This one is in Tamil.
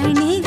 கணே